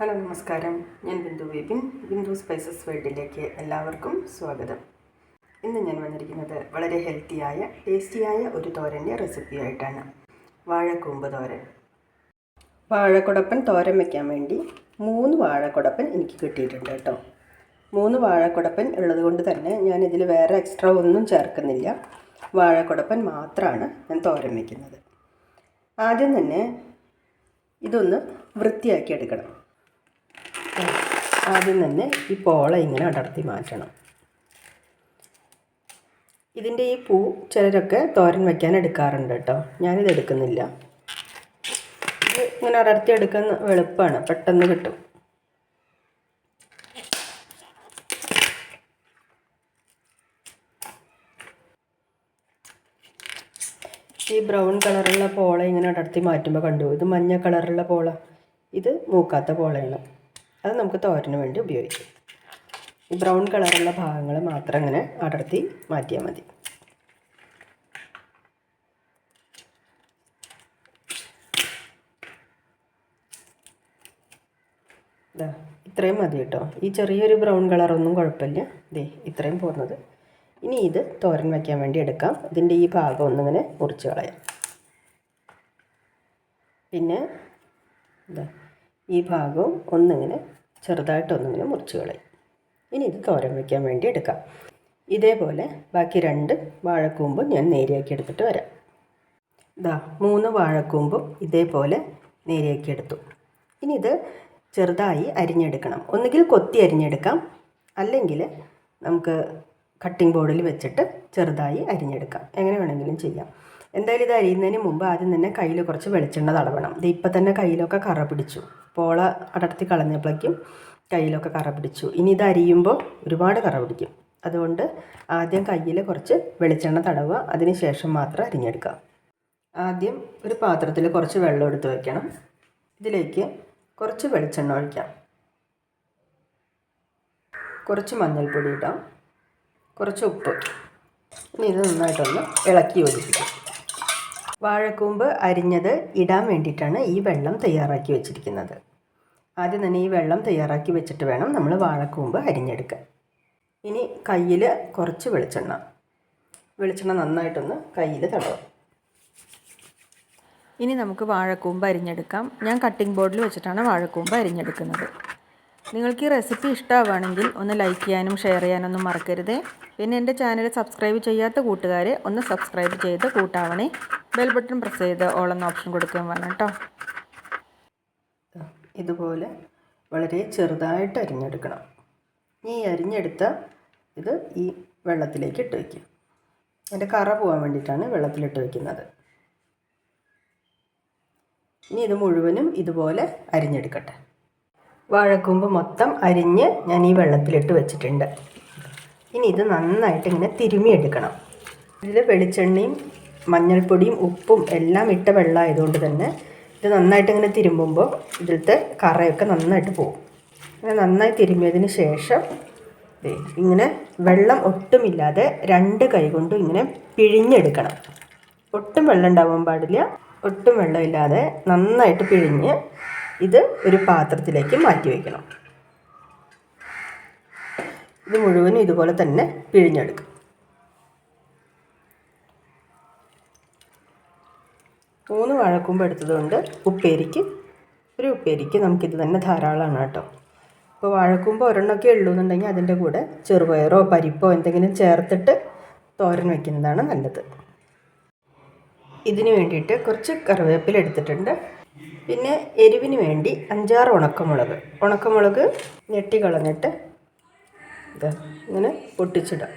Hello നമസ്കാരം. ഞാൻ Bindu Vipin. Bindu spices വേൾഡിലേക്ക് എല്ലാവർക്കും സ്വാഗതം. ഇന്ന് ഞാൻ വന്നിരിക്കുന്നത് വളരെ ഹെൽത്തിയായ ടേസ്റ്റിയായ ഒരു തോരന്റെ റെസിപ്പിയായിട്ടാണ്. വാഴക്കൂമ്പ് തോരൻ. വാഴക്കുടപ്പൻ തോരൻ വയ്ക്കാൻ വേണ്ടി മൂന്ന് വാഴക്കുടപ്പൻ എനിക്ക് കിട്ടിയിട്ടുണ്ട് കേട്ടോ. മൂന്ന് വാഴക്കുടപ്പൻ ഉള്ളത് കൊണ്ട് തന്നെ ഞാൻ ഇതിൽ വേറെ എക്സ്ട്രാ ഒന്നും ചേർക്കുന്നില്ല. വാഴക്കുടപ്പൻ മാത്രമാണ് ഞാൻ തോരൻ വയ്ക്കുന്നത് ആദ്യം തന്നെ ഇതൊന്ന് വൃത്തിയാക്കി എടുക്കണം. ആദ്യം തന്നെ ഈ പോള ഇങ്ങനെ അടർത്തി മാറ്റണം. ഇതിന്റെ ഈ പൂ ചിലരൊക്കെ തോരൻ വയ്ക്കാൻ എടുക്കാറുണ്ട് കേട്ടോ. ഞാനിത് എടുക്കുന്നില്ല. ഇത് ഇങ്ങനെ അടർത്തി എടുക്കുന്ന എളുപ്പമാണ് പെട്ടെന്ന് കിട്ടും. ഈ ബ്രൗൺ കളറുള്ള പോള ഇങ്ങനെ അടർത്തി മാറ്റുമ്പോൾ കണ്ടു? ഇത് മഞ്ഞ കളറുള്ള പോള. ഇത് മൂക്കാത്ത പോളയാണ്. അത് നമുക്ക് തോരന് വേണ്ടി ഉപയോഗിക്കാം. ഈ ബ്രൗൺ കളറുള്ള ഭാഗങ്ങൾ മാത്രം അങ്ങനെ അടർത്തി മാറ്റിയാൽ മതി. ഇതാ ഇത്രയും മതി കേട്ടോ. ഈ ചെറിയൊരു ബ്രൗൺ കളറൊന്നും കുഴപ്പമില്ല. ദേ ഇത്രയും പോകുന്നത് ഇനി ഇത് തോരൻ വയ്ക്കാൻ വേണ്ടി എടുക്കാം. ഇതിന്റെ ഈ ഭാഗം ഒന്നിങ്ങനെ മുറിച്ച് കളയാം. പിന്നെ ഈ ഭാഗവും ഒന്നിങ്ങനെ ചെറുതായിട്ടൊന്നിങ്ങനെ മുറിച്ച് കളയും. ഇനി ഇത് തോരൻ വയ്ക്കാൻ വേണ്ടി എടുക്കാം. ഇതേപോലെ ബാക്കി രണ്ട് വാഴക്കൂമ്പും ഞാൻ നേരിയാക്കി എടുത്തിട്ട് വരാം. ഇതാ മൂന്ന് വാഴക്കൂമ്പും ഇതേപോലെ നേരിയാക്കി എടുത്തു. ഇനി ഇത് ചെറുതായി അരിഞ്ഞെടുക്കണം. ഒന്നുകിൽ കൊത്തി അരിഞ്ഞെടുക്കാം അല്ലെങ്കിൽ നമുക്ക് കട്ടിംഗ് ബോർഡിൽ വെച്ചിട്ട് ചെറുതായി അരിഞ്ഞെടുക്കാം. എങ്ങനെ വേണമെങ്കിലും ചെയ്യാം. എന്തായാലും ഇത് അരിയുന്നതിന് മുമ്പ് ആദ്യം തന്നെ കയ്യിൽ കുറച്ച് വെളിച്ചെണ്ണ തടവണം. ഇത് ഇപ്പം തന്നെ കയ്യിലൊക്കെ കറ പിടിച്ചു. പോള അടർത്തി കളഞ്ഞപ്പോഴേക്കും കയ്യിലൊക്കെ കറ പിടിച്ചു. ഇനി ഇത് അരിയുമ്പോൾ ഒരുപാട് കറ പിടിക്കും. അതുകൊണ്ട് ആദ്യം കയ്യിൽ കുറച്ച് വെളിച്ചെണ്ണ തടവുക അതിന് ശേഷം മാത്രം അരിഞ്ഞെടുക്കുക. ആദ്യം ഒരു പാത്രത്തിൽ കുറച്ച് വെള്ളം എടുത്ത് വയ്ക്കണം. ഇതിലേക്ക് കുറച്ച് വെളിച്ചെണ്ണ ഒഴിക്കാം. കുറച്ച് മഞ്ഞൾപ്പൊടി ഇടാം. കുറച്ച് ഉപ്പ്. ഇനി ഇത് നന്നായിട്ടൊന്ന് ഇളക്കി യോജിപ്പിക്കാം. വാഴക്കൂമ്പ് അരിഞ്ഞത് ഇടാൻ വേണ്ടിയിട്ടാണ് ഈ വെള്ളം തയ്യാറാക്കി വെച്ചിരിക്കുന്നത്. ആദ്യം തന്നെ ഈ വെള്ളം തയ്യാറാക്കി വെച്ചിട്ട് വേണം നമ്മൾ വാഴക്കൂമ്പ് അരിഞ്ഞെടുക്കാൻ. ഇനി കയ്യിൽ കുറച്ച് വെളിച്ചെണ്ണ. വെളിച്ചെണ്ണ നന്നായിട്ടൊന്ന് കയ്യിൽ തടവാം. ഇനി നമുക്ക് വാഴക്കൂമ്പ് അരിഞ്ഞെടുക്കാം. ഞാൻ കട്ടിംഗ് ബോർഡിൽ വെച്ചിട്ടാണ് വാഴക്കൂമ്പ് അരിഞ്ഞെടുക്കുന്നത്. നിങ്ങൾക്ക് ഈ റെസിപ്പി ഇഷ്ടമാവുകയാണെങ്കിൽ ഒന്ന് ലൈക്ക് ചെയ്യാനും ഷെയർ ചെയ്യാനൊന്നും മറക്കരുത്. പിന്നെ എന്റെ ചാനൽ സബ്സ്ക്രൈബ് ചെയ്യാത്ത കൂട്ടുകാർ ഒന്ന് സബ്സ്ക്രൈബ് ചെയ്ത് കൂട്ടാവണേ. ബെൽ ബട്ടൺ പ്രസ് ചെയ്ത് ഓളെന്ന ഓപ്ഷൻ കൊടുക്കുകയും വേണം കേട്ടോ. ഇതുപോലെ വളരെ ചെറുതായിട്ട് അരിഞ്ഞെടുക്കണം. ഈ അരിഞ്ഞെടുത്ത ഇത് ഈ വെള്ളത്തിലേക്ക് ഇട്ട് വയ്ക്കുക എന്റെ കറ പോകാൻ വേണ്ടിയിട്ടാണ് വെള്ളത്തിലിട്ട് വയ്ക്കുന്നത് ഇനി ഇത് മുഴുവനും ഇതുപോലെ അരിഞ്ഞെടുക്കട്ടെ. വാഴക്കൂമ്പ് മൊത്തം അരിഞ്ഞ് ഞാൻ ഈ വെള്ളത്തിലിട്ട് വെച്ചിട്ടുണ്ട്. ഇനി ഇത് നന്നായിട്ട് ഇങ്ങനെ തിരുമിയെടുക്കണം. ഇതിൽ വെളിച്ചെണ്ണയും മഞ്ഞൾപ്പൊടിയും ഉപ്പും എല്ലാം ഇട്ട വെള്ളമായതുകൊണ്ട് തന്നെ ഇത് നന്നായിട്ട് ഇങ്ങനെ തിരുമ്പുമ്പോൾ ഇതിലത്തെ കറയൊക്കെ നന്നായിട്ട് പോകും അങ്ങനെ നന്നായി തിരുമ്മിയതിന് ശേഷം ഇങ്ങനെ വെള്ളം ഒട്ടുമില്ലാതെ രണ്ട് കൈ ഇങ്ങനെ പിഴിഞ്ഞെടുക്കണം. ഒട്ടും വെള്ളം ഉണ്ടാവാൻ പാടില്ല. ഒട്ടും വെള്ളമില്ലാതെ നന്നായിട്ട് പിഴിഞ്ഞ് ഇത് ഒരു പാത്രത്തിലേക്ക് മാറ്റി വയ്ക്കണം ഇത് മുഴുവനും ഇതുപോലെ തന്നെ പിഴിഞ്ഞെടുക്കും. മൂന്ന് വാഴക്കൂമ്പ് എടുത്തതുകൊണ്ട് ഉപ്പേരിക്ക് ഒരു ഉപ്പേരിക്ക് നമുക്കിത് തന്നെ ധാരാളമാണ് കേട്ടോ. ഇപ്പോൾ വാഴക്കൂമ്പ് ഒരെണ്ണമൊക്കെ ഉള്ളൂ എന്നുണ്ടെങ്കിൽ അതിന്റെ കൂടെ ചെറുപയറോ പരിപ്പോ എന്തെങ്കിലും ചേർത്തിട്ട് തോരൻ വയ്ക്കുന്നതാണ് നല്ലത്. ഇതിന് വേണ്ടിയിട്ട് കുറച്ച് കറിവേപ്പില എടുത്തിട്ടുണ്ട്. പിന്നെ എരിവിന് വേണ്ടി അഞ്ചാറ് ഉണക്കമുളക്. ഉണക്കമുളക് ഞെട്ടി കളഞ്ഞിട്ട് ഇത് ഇങ്ങനെ പൊട്ടിച്ചിടാം.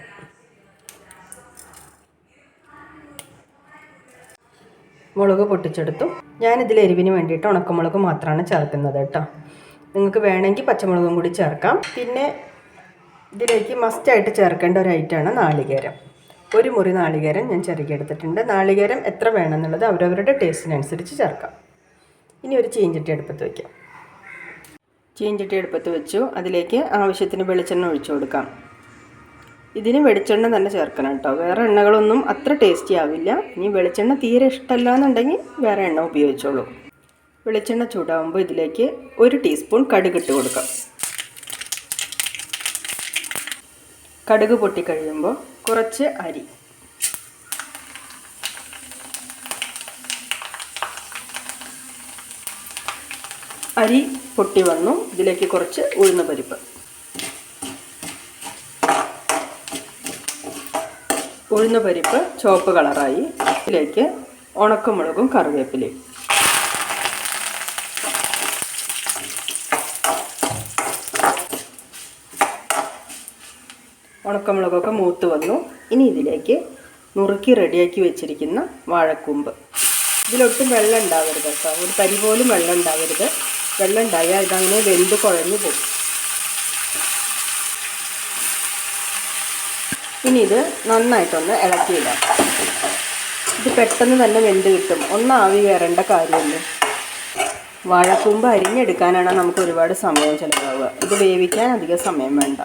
മുളക് പൊട്ടിച്ചെടുത്തു. ഞാനിതിൽ എരിവിന് വേണ്ടിയിട്ട് ഉണക്കമുളക് മാത്രമാണ് ചേർക്കുന്നത് കേട്ടോ. നിങ്ങൾക്ക് വേണമെങ്കിൽ പച്ചമുളകും കൂടി ചേർക്കാം. പിന്നെ ഇതിലേക്ക് മസ്റ്റായിട്ട് ചേർക്കേണ്ട ഒരു ഐറ്റമാണ് നാളികേരം. ഒരു മുറി നാളികേരം ഞാൻ ചെറുകിയെടുത്തിട്ടുണ്ട് നാളികേരം എത്ര വേണമെന്നുള്ളത് അവരവരുടെ ടേസ്റ്റിനനുസരിച്ച് ചേർക്കാം. ഇനി ഒരു ചീഞ്ചട്ടി അടുപ്പത്ത് വയ്ക്കാം ചീഞ്ചട്ടി അടുപ്പത്ത് വെച്ചു. അതിലേക്ക് ആവശ്യത്തിന് വെളിച്ചെണ്ണ ഒഴിച്ചു കൊടുക്കാം. ഇതിന് വെളിച്ചെണ്ണ തന്നെ ചേർക്കണം കേട്ടോ. വേറെ എണ്ണകളൊന്നും അത്ര ടേസ്റ്റി ആവില്ല. ഇനി വെളിച്ചെണ്ണ തീരെ ഇഷ്ടമല്ല എന്നുണ്ടെങ്കിൽ വേറെ എണ്ണ ഉപയോഗിച്ചോളൂ. വെളിച്ചെണ്ണ ചൂടാകുമ്പോൾ ഇതിലേക്ക് ഒരു ടീസ്പൂൺ കടുക് ഇട്ട് കൊടുക്കാം. കടുക് പൊട്ടിക്കഴിയുമ്പോൾ കുറച്ച് അരി. അരി പൊട്ടി വന്നു. ഇതിലേക്ക് കുറച്ച് ഉഴുന്ന പരിപ്പ്. ഉഴുന്ന പരിപ്പ് ചുവപ്പ് കളറായി. ഇതിലേക്ക് ഉണക്കമുളകും കറിവേപ്പിലയും. ഉണക്കമുളകൊക്കെ മൂത്ത് വന്നു. ഇനി ഇതിലേക്ക് നുറുക്കി റെഡിയാക്കി വെച്ചിരിക്കുന്ന വാഴക്കൂമ്പ്. ഇതിലൊട്ടും വെള്ളം ഉണ്ടാവരുത് കേട്ടോ. ഒരു തരി പോലും വെള്ളം ഉണ്ടാവരുത്. വെള്ളം ഉണ്ടായാൽ ഇതങ്ങനെ വെന്ത് കുഴഞ്ഞു പോകും ഇനി ഇത് നന്നായിട്ടൊന്ന് ഇളക്കിയിടാം. ഇത് പെട്ടെന്ന് തന്നെ വെന്ത് കിട്ടും. ഒന്ന് ആവി കയറേണ്ട കാര്യമില്ല. വാഴക്കൂമ്പ് അരിഞ്ഞെടുക്കാനാണ് നമുക്ക് ഒരുപാട് സമയം ചിലവാകുക ഇത് വേവിക്കാൻ അധികം സമയം വേണ്ട.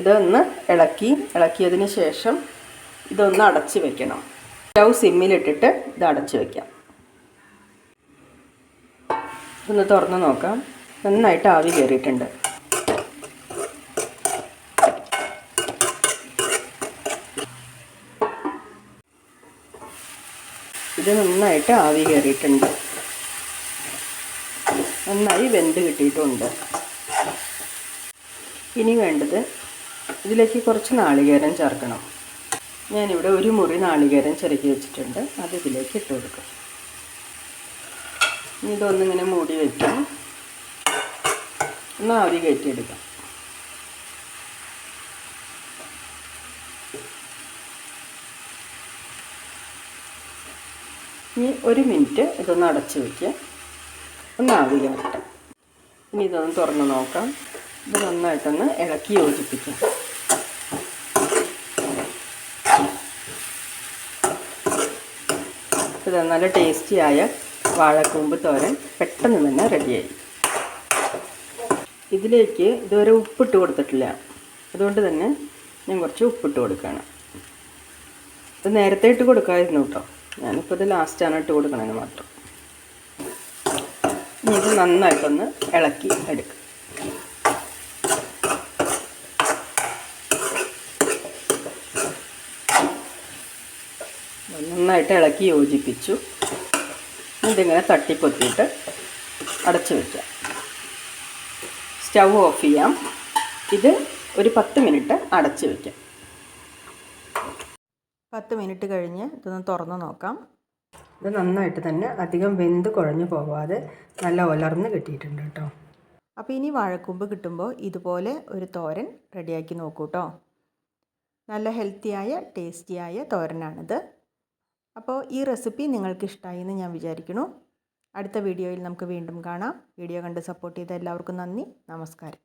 ഇതൊന്ന് ഇളക്കി ഇളക്കിയതിന് ശേഷം ഇതൊന്ന് അടച്ച് വെക്കണം. സ്റ്റൗ സിമ്മിലിട്ടിട്ട് ഇത് അടച്ചു വെക്കാം. ഒന്ന് തുറന്ന് നോക്കാം. നന്നായിട്ട് ആവി കയറിയിട്ടുണ്ട് ഇത് നന്നായിട്ട് ആവി കയറിയിട്ടുണ്ട് നന്നായി വെന്ത് കിട്ടിയിട്ടുണ്ട്. ഇനി വേണ്ടത് ഇതിലേക്ക് കുറച്ച് നാളികേരം ചേർക്കണം. ഞാനിവിടെ ഒരു മുറി നാളികേരം ചെറുക്കി വെച്ചിട്ടുണ്ട്. അത് ഇതിലേക്ക് ഇട്ട് കൊടുക്കും. ഇതൊന്നിങ്ങനെ മൂടി വയ്ക്കാം ഒന്ന് ആവി കയറ്റിയെടുക്കാം. ഇനി ഒരു മിനിറ്റ് ഇതൊന്ന് അടച്ച് വയ്ക്കുക ഒന്ന് ആവി കയറട്ടെ ഇനി ഇതൊന്ന് തുറന്ന് നോക്കാം. ഇത് നന്നായിട്ടൊന്ന് ഇളക്കി യോജിപ്പിക്കാം. ഇത് നല്ല ടേസ്റ്റിയായ വാഴക്കൂമ്പ് തോരൻ പെട്ടെന്ന് തന്നെ റെഡിയായി. ഇതിലേക്ക് ഇതുവരെ ഉപ്പിട്ട് കൊടുത്തിട്ടില്ല. അതുകൊണ്ട് തന്നെ ഞാൻ കുറച്ച് ഉപ്പിട്ട് കൊടുക്കുകയാണ്. ഇത് നേരത്തെ ഇട്ട് കൊടുക്കാമായിരുന്നു കേട്ടോ. ഞാനിപ്പോൾ ഇത് ലാസ്റ്റാണ് ഇട്ട് കൊടുക്കണതിന് മാത്രം. ഇനി ഇത് നന്നായിട്ടൊന്ന് ഇളക്കി എടുക്കും. നന്നായിട്ട് ഇളക്കി യോജിപ്പിച്ചു. ഇതിങ്ങനെ തട്ടിപ്പൊത്തിയിട്ട് അടച്ച് വയ്ക്കാം സ്റ്റൗ ഓഫ് ചെയ്യാം. ഇത് ഒരു പത്ത് മിനിറ്റ് അടച്ച് വയ്ക്കാം പത്ത് മിനിറ്റ് കഴിഞ്ഞ് ഇതൊന്ന് തുറന്ന് നോക്കാം. ഇത് നന്നായിട്ട് തന്നെ അധികം വെന്ത് കുഴഞ്ഞു പോവാതെ നല്ല ഉലർന്ന് കിട്ടിയിട്ടുണ്ട് കേട്ടോ. അപ്പോൾ ഇനി വാഴക്കൂമ്പ് കിട്ടുമ്പോൾ ഇതുപോലെ ഒരു തോരൻ റെഡിയാക്കി നോക്കൂ കേട്ടോ. നല്ല ഹെൽത്തിയായ ടേസ്റ്റിയായ തോരനാണിത്. അപ്പോൾ ഈ റെസിപ്പി നിങ്ങൾക്ക് ഇഷ്ടമായി എന്ന് ഞാൻ വിചാരിക്കുന്നു. അടുത്ത വീഡിയോയിൽ നമുക്ക് വീണ്ടും കാണാം. വീഡിയോ കണ്ട് സപ്പോർട്ട് ചെയ്ത എല്ലാവർക്കും നന്ദി. നമസ്കാരം.